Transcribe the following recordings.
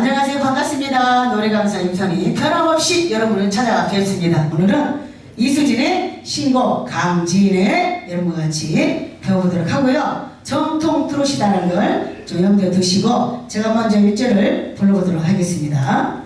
안녕하세요. 반갑습니다. 노래 강사 임선희 변함없이 여러분을 찾아뵙겠습니다. 오늘은 이수진의 신곡 강진의 여러분과 같이 배워보도록 하고요. 정통 트롯이라는 걸 좀 염두에 두시고 제가 먼저 1절을 불러보도록 하겠습니다.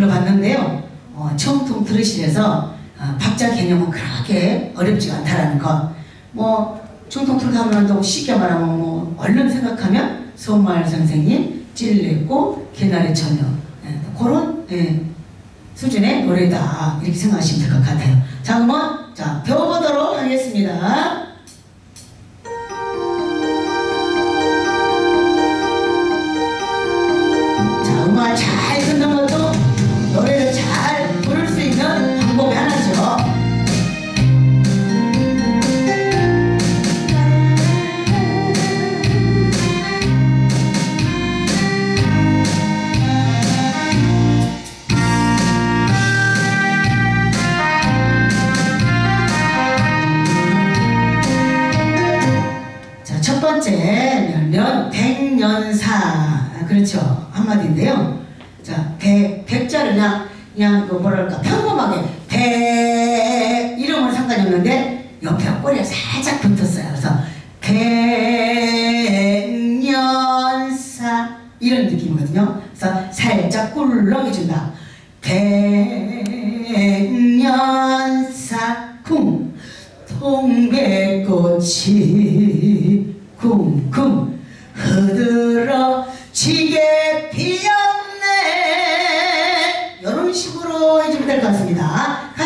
불러봤는데요. 어, 처음통 들으시면서 어, 박자 개념은 그렇게 어렵지가 않다라는 것. 뭐 중통 트롯 하면 또 쉽게 말하면 뭐 얼른 생각하면 손마을 선생님, 찔레고 개나리 처녀 예, 그런 예, 수준의 노래다 이렇게 생각하시면 될 것 같아요. 자, 그러면 자 배워보도록 하겠습니다. 한마디인데요. 자, 백, 백자를 그냥, 그냥, 그 뭐랄까, 평범하게, 백, 이름은 상관이 없는데, 옆에 꼬리가 살짝 붙었어요. 그래서, 백년사. 이런 느낌이거든요. 그래서 살짝 꿀렁해준다. 백년사, 쿵. 동백꽃이 쿵쿵 흐드러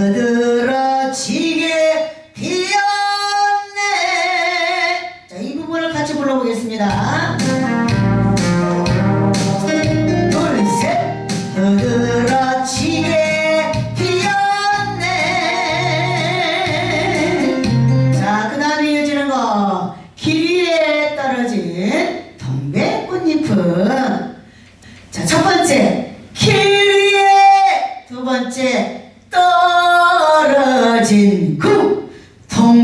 얘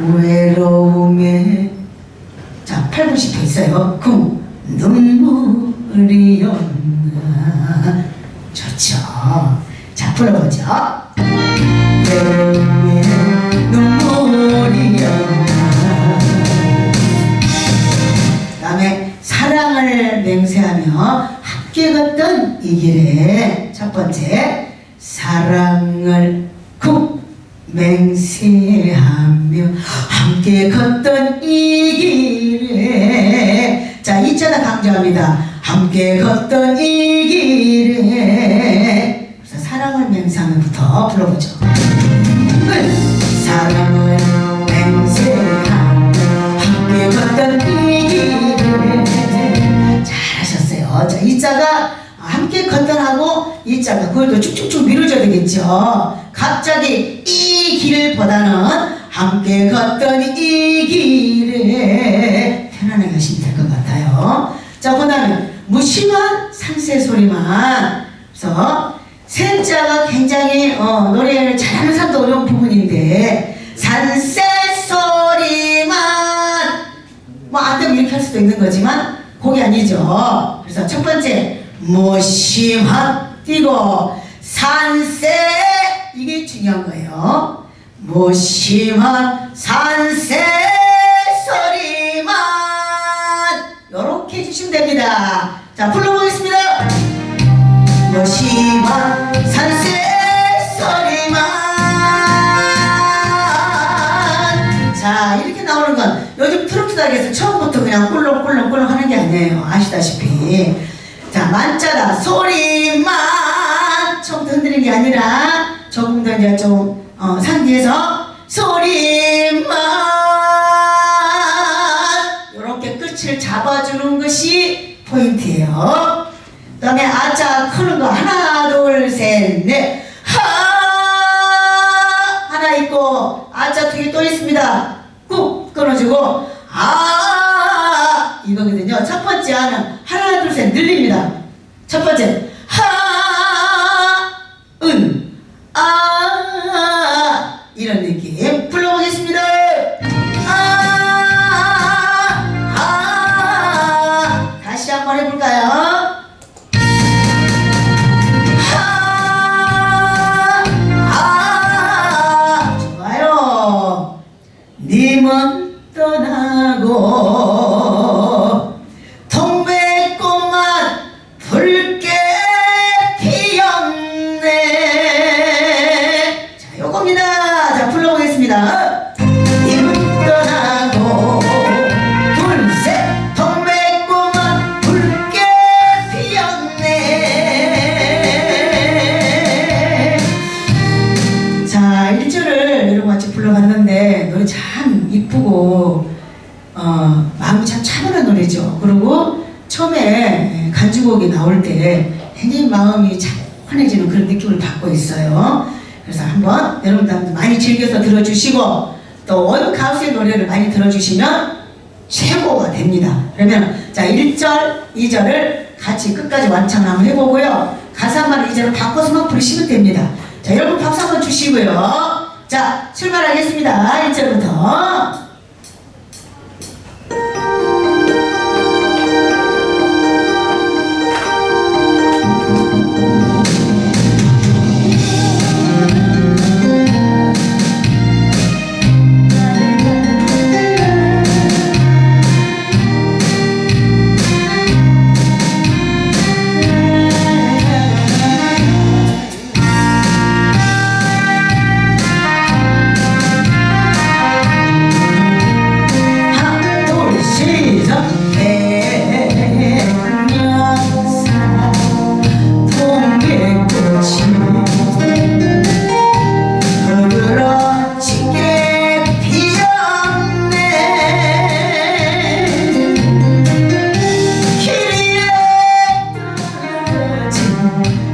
외로움에 자 8, 90표 있어요. 쿵 눈물이 었나 좋죠. 자 불러보죠. 외로움에 눈물이 었나 다음에 사랑을 맹세하며 함께 걷던 이 길에 첫 번째 사랑을 쿵 맹세하며 함께 걷던 이 길에. 자 이자가 강조합니다. 함께 걷던 이 길에. 그래서 사랑을 맹세하면부터 불러보죠. 사랑을 맹세하며 함께 걷던 이 길을 잘하셨어요. 자, 이 자가 함께 걷던 하고 이 자가 그걸 또 쭉쭉쭉 밀어줘야 되겠죠. 갑자기 이 길보다는 함께 걷던 이 길에 편안하게 하시면 될 것 같아요. 자, 그 다음에 무심한 산새 소리만 그래서 세자가 굉장히 어, 노래를 잘하는 사람도 어려운 부분인데 산새 소리만 뭐안 되면 이렇게 할 수도 있는 거지만 그게 아니죠. 그래서 첫 번째 무심한 띄고 산새 이게 중요한 거예요. 무심한 산새 소리만 이렇게 해주시면 됩니다. 자 불러보겠습니다. 무심한 산새 소리만 자 이렇게 나오는 건 요즘 트로트 다에서 처음부터 그냥 꿀렁꿀렁꿀렁 하는 게 아니에요 아시다시피 자 만자다 소리 더 이제 좀 어, 상기해서 소리만 이렇게 끝을 잡아주는 것이 포인트예요. 그 다음에 아자 크는 거 하나 둘 셋 넷 하 하나 있고 아자 두 개 또 있습니다. 꾹 끊어주고 아 이거거든요. 첫 번째 하는 하나 둘 셋 늘립니다. 첫 번째 여러분들 많이 즐겨서 들어주시고 또 원 가수의 노래를 많이 들어주시면 최고가 됩니다. 그러면 자 1절, 2절을 같이 끝까지 완창 한번 해보고요. 가사만 2절을 바꿔서만 부르시면 됩니다. 자 여러분 박수 한번 주시고요. 자 출발하겠습니다. 1절부터 time.